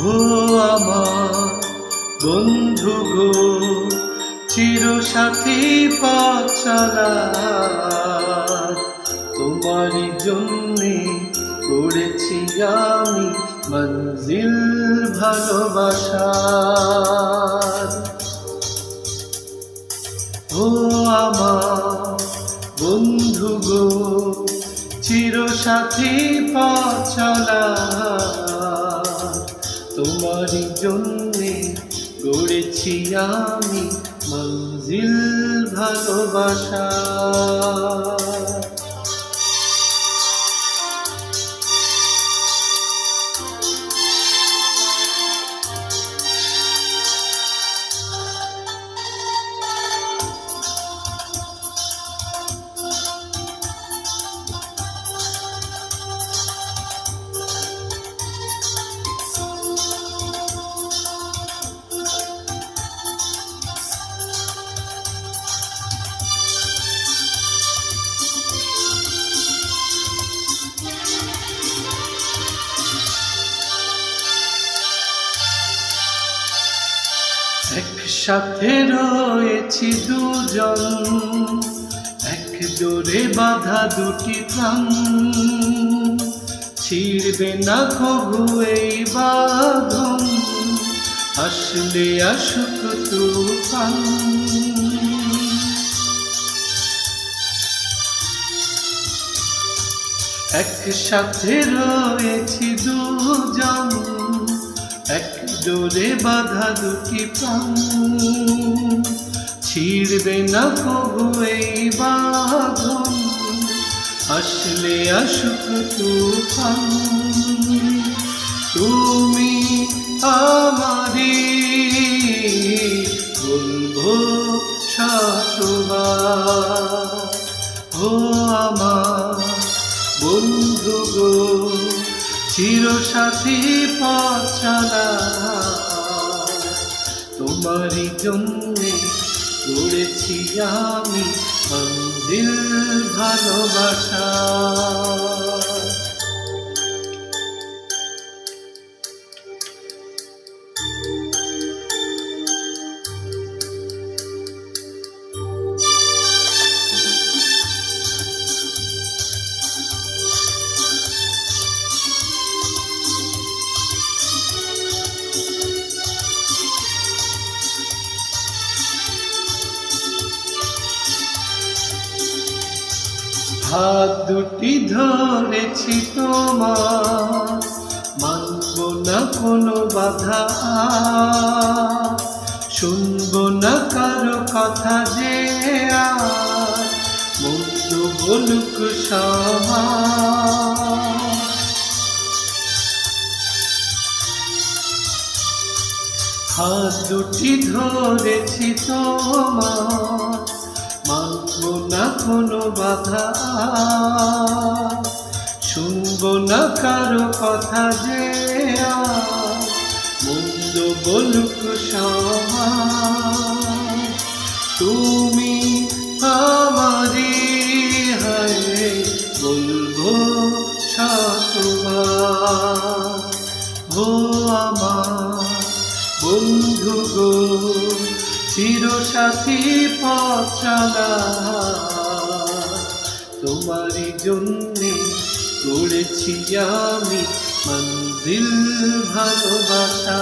আমার বন্ধু গো চির সাথী পথ চলা তোমারই জন্যে করেছি আমি মঞ্জিল ভালোবাসার। ও আমার বন্ধু গো চির সাথী তোমারই জন্যে গড়েছি আমি মঞ্জিল ভালোবাসা। একসাথে রয়েছি দুজন। এক জোরে বাধা দুটি প্রাণ। ছিড়বে না কবু এই বাঁধন। আসলে আসুক তুফান। একসাথে রয়েছি দুজন। এক জোরে বাধা দুটি প্রাণ। ছিড়বে না কবু এই বাঁধন, আসলে আসুক তুফান। তুমি আমারি বলব ও আমার বন্ধু গো চির সাথী পছলা তোমারই জন্যে করেছি আমি মন্দির ভালোবাসা। হাত দুটি ধরেছি তোমার। না কোনো বাধা। শুনব না কারও কথা যে বলুক হাত দুটি ধরেছি তোমার। মানব না কোনো বাধা শুনব না কারও কথা যে মন্দ বলুক তুমি আমারি হায় বলব শতবার ও আমার বন্ধু গো চির সাথী পচলা তোমারই জন্যে করেছি আমি মন্দির ভালোবাসা।